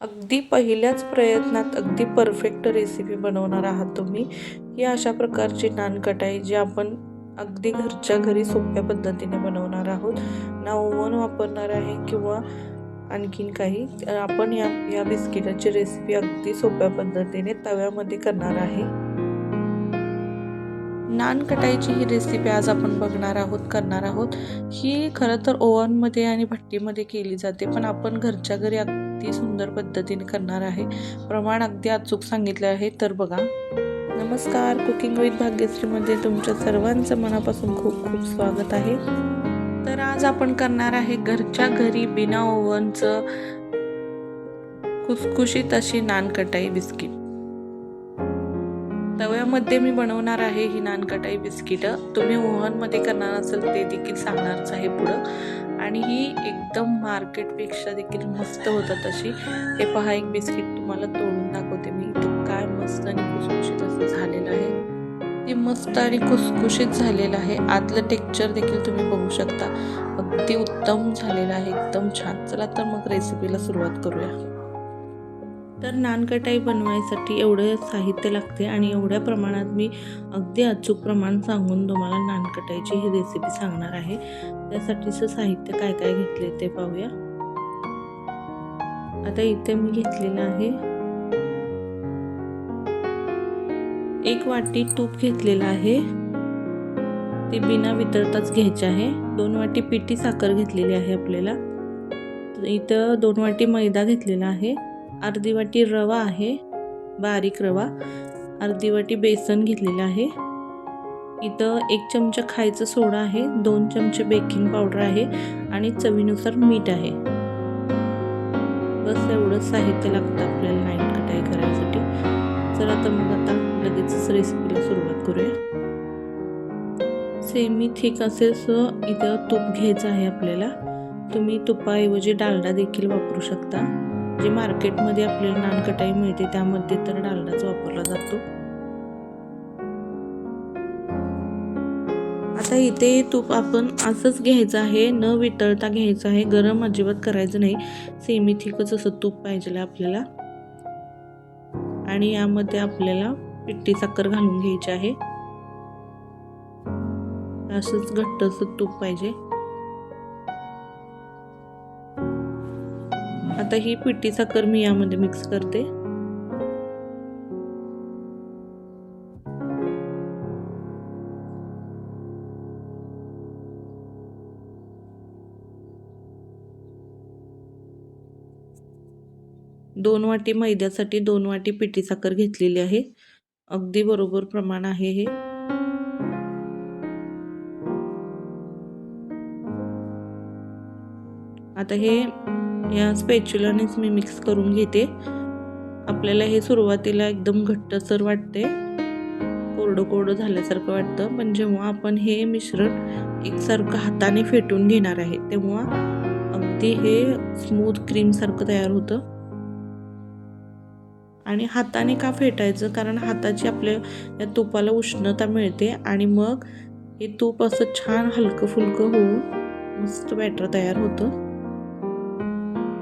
अगदी पहिल्याच प्रयत्नात अगदी परफेक्ट रेसिपी बनवणार आहात तुम्ही. ही अशा प्रकारची नानकटाई जी आपण अगदी घरच्या घरी सोप्या पद्धतीने बनवणार आहोत. ना ओव्हन वापरणार आहे किंवा आणखीन काही. आपण या या बिस्किटाची रेसिपी अगदी सोप्या पद्धतीने तव्यामध्ये करणार आहे. नान कटाईची ही रेसिपी आज आपण बघणार आहोत करणार आहोत. ही खरं तर ओव्हनमध्ये आणि भट्टीमध्ये केली जाते पण आपण घरच्या घरी अगदी सुंदर पद्धतीने करणार आहे. प्रमाण अगदी अचूक सांगितले आहे. तर बघा. नमस्कार. कुकिंग विथ भाग्यश्रीमध्ये तुमच्या सर्वांचं मनापासून खूप खूप स्वागत आहे. तर आज आपण करणार आहे घरच्या घरी बिना ओव्हनचं खुसखुशीत अशी नानकटाई बिस्किट. तव्यामध्ये मी बनवणार आहे ही नानकटाई बिस्किटं. तुम्ही ओव्हनमध्ये करणार असेल ते देखील सांगणारच आहे पुढं. आणि ही एकदम मार्केटपेक्षा देखील मस्त होतात अशी. हे पहा एक बिस्किट तुम्हाला तोडून दाखवते मी. तर काय मस्त आणि खुसखुशीत असं झालेलं आहे. ते मस्त आणि खुसखुशीत झालेलं आहे. आतलं टेक्चर देखील तुम्ही बघू शकता. अगदी उत्तम झालेलं आहे. एकदम छान. चला तर मग रेसिपीला सुरुवात करूया. तर नानकटाई बनवायसाठी एवढं साहित्य लागते आणि एवढ्या प्रमाणात मी अगदी अचूक प्रमाण सांगून तुम्हाला नानकटाईची ही रेसिपी सांगणार आहे. त्यासाठीचं साहित्य काय काय घेतले ते पाहूया. आता इथे मी घेतलेलं आहे. एक वाटी तूप घेतलेलं आहे. ते बिना वितरताच घ्यायचे आहे. दोन वाटी पिठी साखर घेतलेली आहे आपल्याला. इथं दोन वाटी मैदा घेतलेला आहे. अर्धी वाटी रवा आहे बारीक रवा. अर्धी वाटी बेसन घेतलेलं आहे. इथं एक चमचा खायचं सोडा आहे दोन चमचे बेकिंग पावडर आहे आणि चवीनुसार मीठ आहे. बस एवढं साहित्य लागतं आपल्याला नाईट कटाई करायसाठी. चला तर मग आता लगेचच रेसिपीला सुरुवात करूया. सेमी थिक सो इथं तूप घ्यायचं आहे आपल्याला. तुम्ही तुपाऐवजी डालडा देखील वापरू शकता. जे मार्केटमध्ये आपल्याला नानकटाई मिळते त्यामध्ये तर डालडाच वापरला जातो. आता इथे तूप आपण असंच घ्यायचं आहे न वितळता घ्यायचं आहे. गरम अजिबात करायचं नाही. सेमी थिकच असं तूप पाहिजे आपल्याला. आणि यामध्ये आपल्याला पिट्टी साखर घालून घ्यायची आहे. असंच घट्ट असं तूप पाहिजे. आता ही पिठी साखर मी यामध्ये मिक्स करते. दोन वाटी मैद्यासाठी दोन वाटी पिठी साखर घेतलेली आहे. अगदी बरोबर प्रमाण आहे हे. आता हे या स्पॅच्युलानेच मी मिक्स करून घेते. आपल्याला हे सुरुवातीला एकदम घट्टसर वाटते. कोरडं कोरडं झाल्यासारखं वाटतं. पण जेव्हा आपण हे मिश्रण एकसारखं हाताने फेटून घेणार आहे तेव्हा अगदी हे स्मूथ क्रीमसारखं तयार होतं. आणि हाताने का फेटायचं? कारण हाताची आपल्या या तुपाला उष्णता मिळते आणि मग हे तूप असं छान हलकं फुलकं होऊन मस्त बॅटर तयार होतं.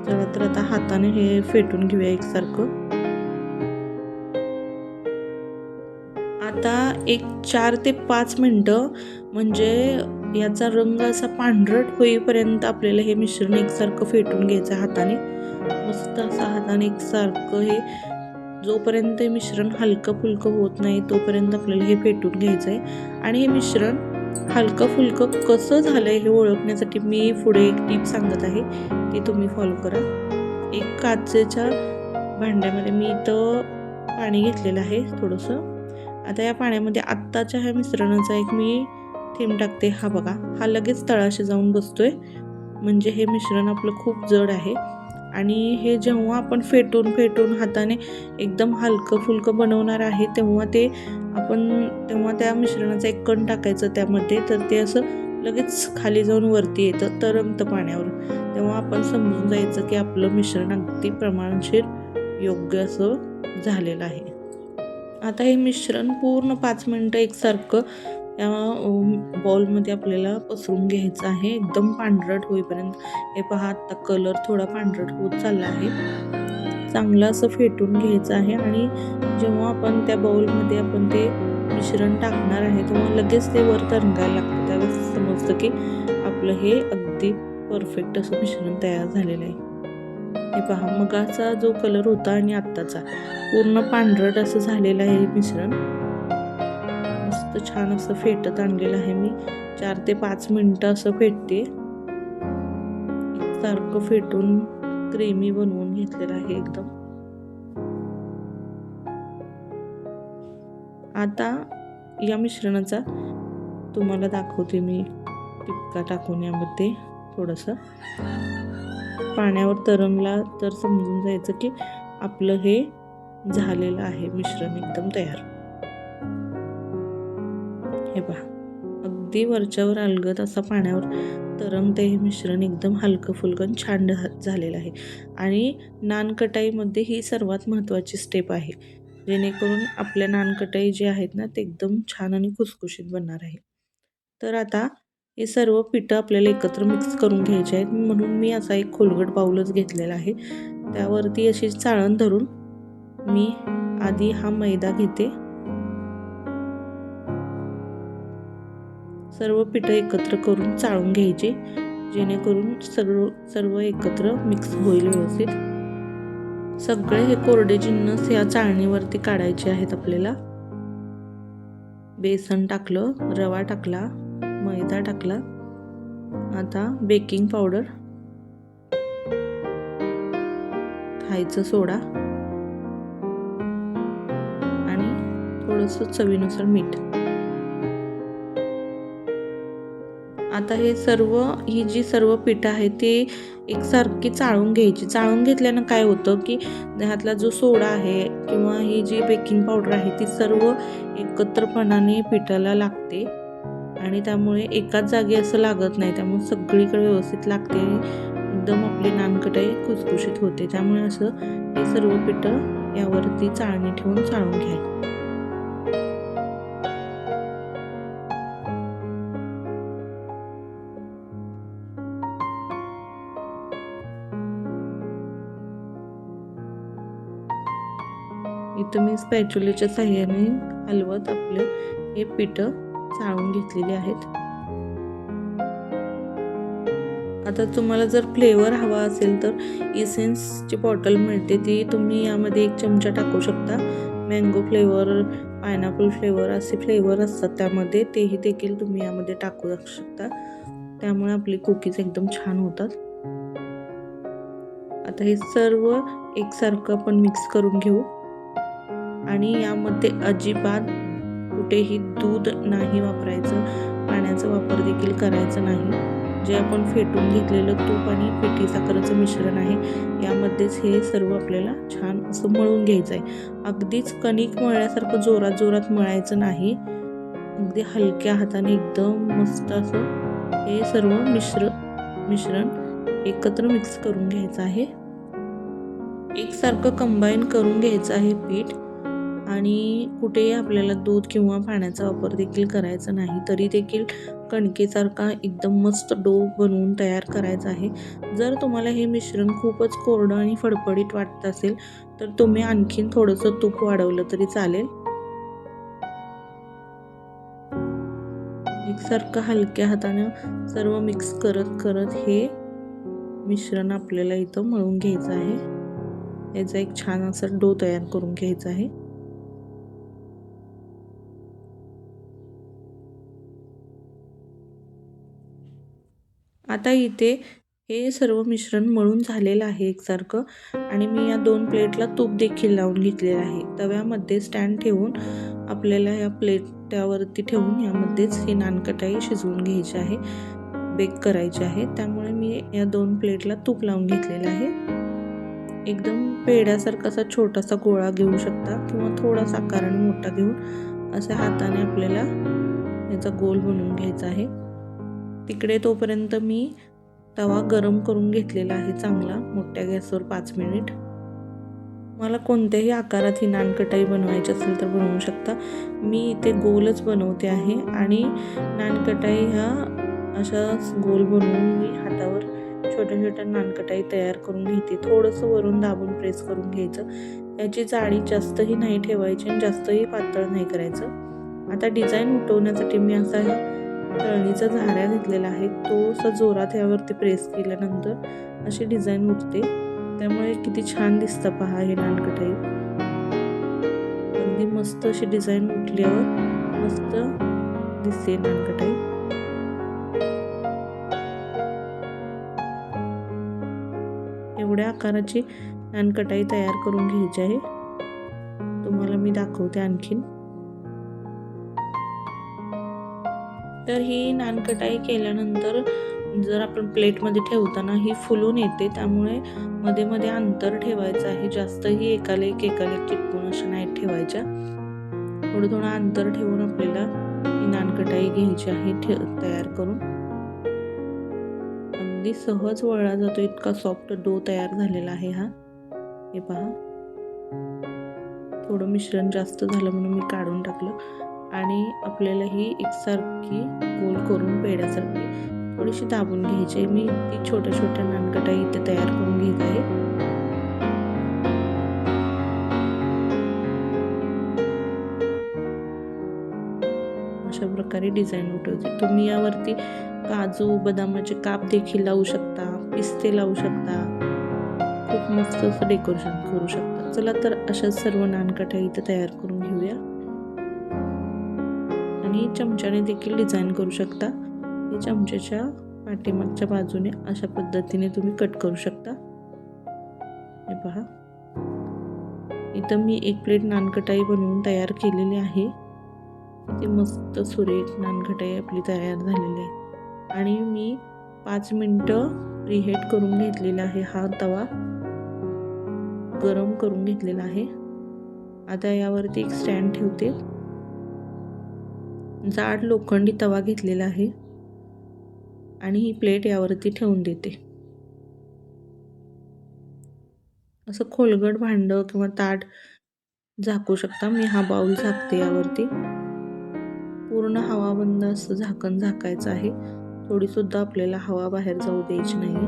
चला तर आता हाताने हे फेटून घेऊया एकसारखं. आता एक चार ते पाच मिनटं म्हणजे याचा रंग असा पांढरट होईपर्यंत आपल्याला हे मिश्रण एकसारखं फेटून घ्यायचं हाताने. मस्त असं हाताने एकसारखं हे जोपर्यंत हे मिश्रण हलकं फुलकं होत नाही तोपर्यंत आपल्याला हे फेटून घ्यायचं आहे आणि हे मिश्रण हलकं फुलकं कसं झालं आहे हे ओळखण्यासाठी मी पुढे एक टीप सांगत आहे. ती तुम्ही फॉलो करा. एक काचेच्या भांड्यामध्ये मी इथं पाणी घेतलेलं आहे थोडंसं. आता या पाण्यामध्ये आत्ताच्या ह्या मिश्रणाचा एक मी थेंब टाकते. हा बघा हा लगेच तळाशी जाऊन बसतोय. म्हणजे हे मिश्रण आपलं खूप जड आहे. आणि हे जेव्हा आपण फेटून फेटून हाताने एकदम हलकं फुलकं बनवणार आहे तेव्हा ते आपण तेव्हा त्या मिश्रणाचा एक कण टाकायचं त्यामध्ये तर ते असं लगेच खाली जाऊन वरती येतं तरंगतं पाण्यावर. तेव्हा आपण समजून जायचं की आपलं मिश्रण अगदी प्रमाणशीर योग्य असं झालेलं आहे. आता हे मिश्रण पूर्ण पाच मिनटं एकसारखं या बॉलमध्ये आपल्याला पसरून घ्यायचं आहे. एकदम पांढरट होईपर्यंत. हे पहा आत्ता कलर थोडा पांढरट होत चालला आहे. चांगलं असं फेटून घ्यायचं आहे आणि जेव्हा आपण त्या बॉलमध्ये आपण ते मिश्रण टाकणार आहे तेव्हा लगेच ते वर तरंगायला लागतं. त्यावेळेस समजतं की आपलं हे अगदी परफेक्ट असं मिश्रण तयार झालेलं आहे. हे पहा मगाचा जो कलर होता आणि आत्ताचा पूर्ण पांढरट असं झालेलं आहे हे मिश्रण. मस्त छान असं फेटत आणलेलं आहे मी. चार ते पाच मिनटं असं फेटते. सारखं फेटून क्रेमी बनवून घेतलेलं आहे एकदम. आता या मिश्रणाचा तुम्हाला दाखवते मी. टिपका टाकून यामध्ये थोडंसं. पाण्यावर तरंगला तर समजून जायचं की आपलं हे झालेलं आहे मिश्रण एकदम तयार. हे पहा अगदी वरच्यावर अलगत असा पाण्यावर तरंगते हे मिश्रण एकदम हलकं फुलकं छान झालेलं आहे. आणि नानकटाईमध्ये ही सर्वात महत्त्वाची स्टेप आहे. जेणेकरून आपल्या नानकटाई जे आहेत ना ते एकदम छान आणि खुसखुशीत बनणार आहे. तर आता हे सर्व पिठं आपल्याला एकत्र मिक्स करून घ्यायचे आहेत. म्हणून मी असा एक खोलगट बाऊलच घेतलेला आहे. त्यावरती अशी चाळण धरून मी आधी हा मैदा घेते. सर्व पिठं एकत्र करून चाळून घ्यायचे जेणेकरून सर्व सर्व एकत्र मिक्स होईल व्यवस्थित. सगळे हे कोरडे जिन्नस या चाळणीवरती काढायचे आहेत आपल्याला. बेसन टाकलं रवा टाकला मैदा टाकला. आता बेकिंग पावडर खायचं सोडा. आणि थोडंसं चवीनुसार मीठ. आता हे सर्व ही जी सर्व पिठं आहे ते एकसारखी चाळून घ्यायची. चाळून घेतल्यानं काय होतं की ह्यातला जो सोडा आहे किंवा ही जी बेकिंग पावडर आहे ती सर्व एकत्रपणाने पिठाला लागते. आणि त्यामुळे एकाच जागी असं लागत नाही त्यामुळे सगळीकडे व्यवस्थित लागते एकदम आपली नानकटाई खुसखुशीत होते. त्यामुळे असं हे सर्व पिठं यावरती चाळणी ठेवून चाळून घ्यायचं. इथं मी सहाय्याने साह्याने हलवत आपले हे पिठं चाळून घेतलेली आहेत. आता तुम्हाला जर फ्लेवर हवा असेल तर इसेन्सची बॉटल मिळते. ती तुम्ही यामध्ये एक चमचा टाकू शकता. मँगो फ्लेवर पायनॅपल फ्लेवर असे फ्लेवर असतात त्यामध्ये. तेही देखील तुम्ही यामध्ये टाकू शकता. त्यामुळे आपली कुकीज एकदम छान होतात. आता हे सर्व एकसारखं आपण मिक्स करून घेऊ. आणि यामध्ये अजिबात कुठेही दूध नाही वापरायचं पाण्याचा वापर देखील करायचा नाही. जे आपण फेटून घेतलेलं तूप आणि पिठी साखरेचं मिश्रण आहे यामध्येच हे सर्व आपल्याला छान असं मळून घ्यायचं आहे. अगदीच कणिक मळल्यासारखं जोरात जोरात मळायचं नाही. अगदी हलक्या हाताने एकदम मस्त असं हे सर्व मिश्र मिश्रण एकत्र मिक्स करून घ्यायचं आहे. एकसारखं कंबाईन करून घ्यायचं आहे पीठ. आणि कुठेही आपल्याला दूध किंवा पाण्याचा वापर देखील करायचा नाही तरी देखील कणकेसारखा एकदम मस्त डो बनवून तयार करायचा आहे. जर तुम्हाला हे मिश्रण खूपच कोरडं आणि फडफडीत वाटत असेल तर तुम्ही आणखीन थोडंसं तूप वाढवलं तरी चालेल. एकसारखं हलक्या हातानं सर्व मिक्स करत करत हे मिश्रण आपल्याला इथं मळून घ्यायचं आहे. याचा एक छान असा डो तयार करून घ्यायचा आहे. आता इथे हे सर्व मिश्रण मळून झालेलं आहे एकसारखं. आणि मी या दोन प्लेटला तूप देखील लावून घेतलेलं आहे. तव्यामध्ये स्टँड ठेवून आपल्याला या प्लेट त्यावरती ठेवून यामध्येच ही नानकटाई शिजवून घ्यायची आहे. बेक करायची आहे. त्यामुळे मी या दोन प्लेटला तूप लावून घेतलेलं आहे. एकदम पेड्यासारखा असा छोटासा गोळा घेऊ शकता किंवा थोडासा आकाराने मोठा घेऊन असं हाताने आपल्याला याचा गोल बनवून घ्यायचा आहे. तिकडे तोपर्यंत मी तवा गरम करून घेतलेला आहे चांगला मोठ्या गॅसवर पाच मिनिट. मला कोणत्याही आकारात ही नानकटाई बनवायची असेल तर बनवू शकता. मी इथे गोलच बनवते आहे आणि नानकटाई ह्या अशाच गोल बनवून मी हातावर छोट्या छोट्या नानकटाई तयार करून घेते. थोडंसं वरून दाबून प्रेस करून घ्यायचं. याची जाळी जास्तही नाही ठेवायची आणि जास्तही पातळ नाही करायचं. आता डिझाईन उठवण्यासाठी मी असा ह्या तळणीचा झाऱ्या घेतलेला आहे. तो असा जोरात यावरती प्रेस केल्यानंतर अशी डिझाईन उठते त्यामुळे किती छान दिसतं पहा हे नानकटाई. अगदी मस्त अशी डिझाईन उठल्यावर मस्त दिसते नानकटाई. एवढ्या आकाराची नानकटाई तयार करून घ्यायची आहे. तुम्हाला मी दाखवते आणखीन. तर ही नानकटाई केल्यानंतर जर आपण प्लेटमध्ये ठेवताना ही फुलून येते त्यामुळे मध्ये मध्ये अंतर ठेवायचं आहे. जास्तही एकाला एक एकाला एक चिटकून अशा नाही ठेवायच्या. थोडं थोडं अंतर ठेवून आपल्याला ही नानकटाई घ्यायची आहे ठे तयार करून. अगदी सहज वळला जातो इतका सॉफ्ट डो तयार झालेला आहे हा. हे पहा. थोडं मिश्रण जास्त झालं म्हणून मी काढून टाकलं. आणि आपल्याला ही एकसारखी गोल करून पेड्यासारखी थोडीशी दाबून घ्यायची. मी ती छोट्या छोट्या नानकटा इथे तयार करून घेत आहे. अशा प्रकारे डिझाईन उठवते. तुम्ही यावरती काजू बदामाचे काप देखील लावू शकता पिस्ते लावू शकता. खूप मस्त असं डेकोरेशन करू शकता. चला तर अशा सर्व नानकटाई इथे तयार करून घेऊया. आणि चमच्याने देखील डिझाईन करू शकता. हे चमच्याच्या पाठीमागच्या बाजूने अशा पद्धतीने तुम्ही कट करू शकता. हे पहा. इथं मी एक प्लेट नानकटाई बनवून तयार केलेली आहे. ती मस्त सुरेख नानकटाई आपली तयार झालेली आहे. आणि मी पाच मिनटं प्रीहेट करून घेतलेला आहे हा तवा. गरम करून घेतलेला आहे. आता यावरती एक स्टँड ठेवते. जाड लोखंडी तवा घेतलेला आहे आणि ही प्लेट यावरती ठेवून देते. असं खोलगट भांडं किंवा ताट झाकू शकता. मी हा बाऊल झाकते यावरती. पूर्ण हवा बंद असं झाकण झाकायचं आहे. थोडी सुद्धा आपल्याला हवा बाहेर जाऊ द्यायची नाही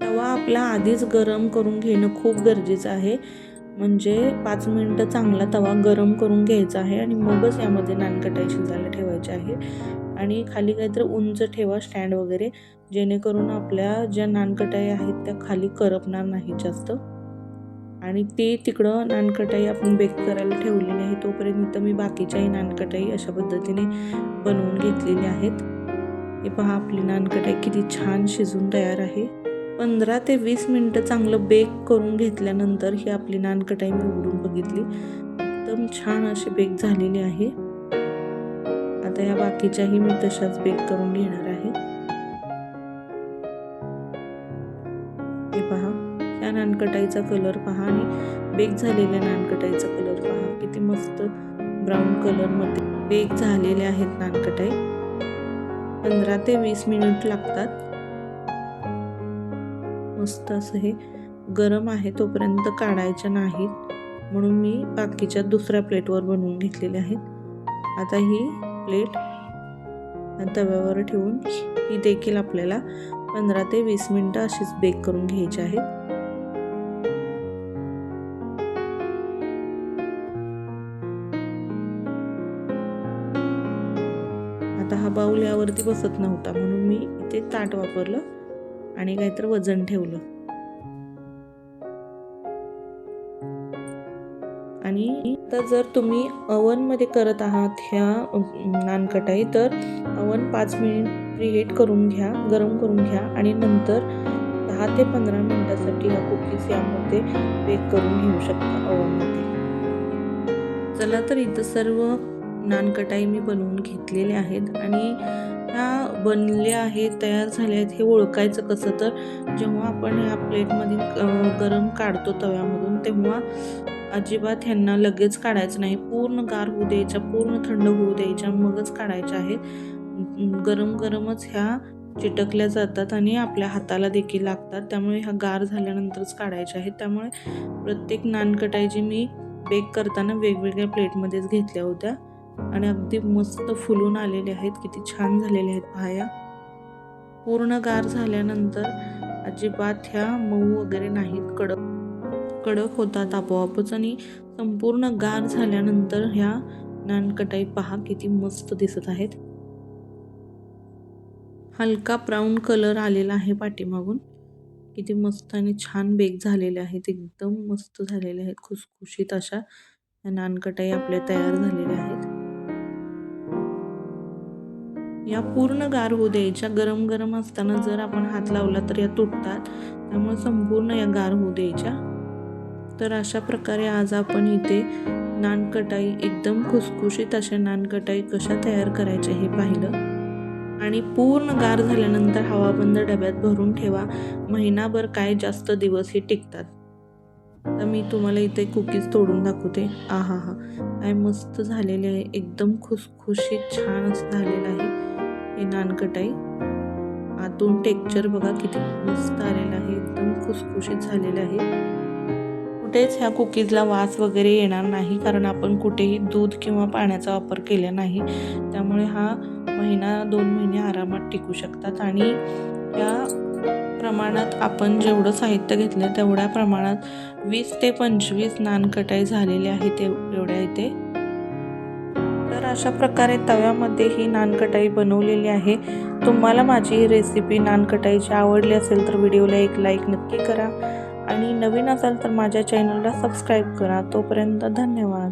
तवा आपला आधीच गरम करून घेणं खूप गरजेचं आहे. म्हणजे पाच मिनटं चांगला तवा गरम करून घ्यायचा आहे आणि मगच यामध्ये नानकटाई शिजायला ठेवायची आहे. आणि खाली काहीतरी उंच ठेवा स्टँड वगैरे जेणेकरून आपल्या ज्या नानकटाई आहेत त्या खाली करपणार नाही जास्त. आणि ते तिकडं नानकटाई आपण बेक करायला ठेवलेली आहे तोपर्यंत मी बाकीच्याही नानकटाई अशा पद्धतीने बनवून घेतलेली आहेत. हे पहा आपली नानकटाई किती छान शिजून तयार आहे. पंधरा ते वीस मिनटं चांगलं बेक करून घेतल्यानंतर ही आपली नानकटाई मी उघडून बघितली. एकदम छान अशी बेक झालेली आहे. आता ह्या बाकीच्याही मी तशाच बेक करून घेणार आहे. हे पहा ह्या नानकटाईचा कलर पहा आणि बेक झालेल्या नानकटाईचा कलर पहा. किती मस्त ब्राऊन कलरमध्ये बेक झालेले आहेत नानकटाई. पंधरा ते वीस मिनिट लागतात. मस्त असं हे गरम आहे तोपर्यंत काढायच्या नाहीत म्हणून मी बाकीच्या दुसऱ्या प्लेटवर बनवून घेतलेले आहेत. आता ही प्लेट तव्यावर ठेवून ही देखील आपल्याला पंधरा ते वीस मिनटं अशीच बेक करून घ्यायची आहेत आता हा बाऊल यावरती बसत नव्हता म्हणून मी इथे ताट वापरलं. आणि काहीतरी वजन ठेवलं. आणि तर जर तुम्ही मध्ये करत आहात ह्या नानकटाई तर अवन पाच मिनिट प्रिहेट करून घ्या गरम करून घ्या आणि नंतर दहा ते पंधरा मिनिटासाठी ह्या कुकीज यामध्ये बेक करून घेऊ शकता अवनमध्ये चला तर इथं सर्व नानकटाई मी बनवून घेतलेले आहेत आणि ह्या बनल्या आहेत तयार झाल्या आहेत हे ओळखायचं कसं तर जेव्हा आपण ह्या प्लेटमध्ये गरम काढतो तव्यामधून तेव्हा अजिबात ह्यांना लगेच काढायचं नाही. पूर्ण गार होऊ द्यायच्या पूर्ण थंड होऊ द्यायच्या मगच काढायच्या आहेत. गरम गरमच ह्या चिटकल्या जातात आणि आपल्या हाताला देखील लागतात. त्यामुळे ह्या गार झाल्यानंतरच काढायच्या आहेत. त्यामुळे प्रत्येक नानकटाई जी मी बेक करताना वेगवेगळ्या प्लेटमध्येच घेतल्या होत्या. आणि अगदी मस्त फुलून आलेले आहेत. किती छान झालेले आहेत पाया. पूर्ण गार झाल्यानंतर अजिबात ह्या मऊ वगैरे नाहीत. कडक कडक होतात आपोआपच आणि संपूर्ण गार झाल्यानंतर ह्या नानकटाई पहा किती मस्त दिसत आहेत. हलका ब्राऊन कलर आलेला आहे पाठीमागून. किती मस्त आणि छान बेक झालेले आहेत. एकदम मस्त झालेले आहेत. खुसखुशीत अशा या नानकटाई आपल्या तयार झालेल्या आहेत. या पूर्ण गार होऊ द्यायच्या गरम गरम असताना जर आपण हात लावला तर या तुटतात. त्यामुळे संपूर्ण या गार होऊ द्यायच्या तर अशा प्रकारे आज आपण इथे नानकटाई एकदम खुसखुशीत अशा नानकटाई कशा तयार करायच्या हे पाहिलं. आणि पूर्ण गार झाल्यानंतर हवाबंद डब्यात भरून ठेवा. महिनाभर काय जास्त दिवस हे टिकतात. तर मी तुम्हाला इथे कुकीज तोडून दाखवते. आहा हा हा काय मस्त झालेले आहे. एकदम खुसखुशीत छान असं झालेलं आहे. हे नानकटाई आतून टेक्चर बघा किती मस्त आलेलं आहे. एकदम खुसखुशीत झालेलं आहे. कुठेच ह्या कुकीजला वास वगैरे येणार नाही कारण आपण कुठेही दूध किंवा पाण्याचा वापर केला नाही. त्यामुळे हा महिना दोन महिने आरामात टिकू शकतात. आणि या प्रमाणात आपण जेवढं साहित्य घेतलं तेवढ्या प्रमाणात वीस ते पंचवीस नानकटाई झालेले आहे ते एवढ्या इथे. तर अशा प्रकारे तव्यामध्ये ही नानकटाई बनवलेली आहे. तुम्हाला माझी ही रेसिपी नानकटाईची आवडली असेल तर व्हिडिओला एक लाईक नक्की करा. आणि नवीन असाल तर माझ्या चॅनलला सबस्क्राईब करा. तोपर्यंत धन्यवाद.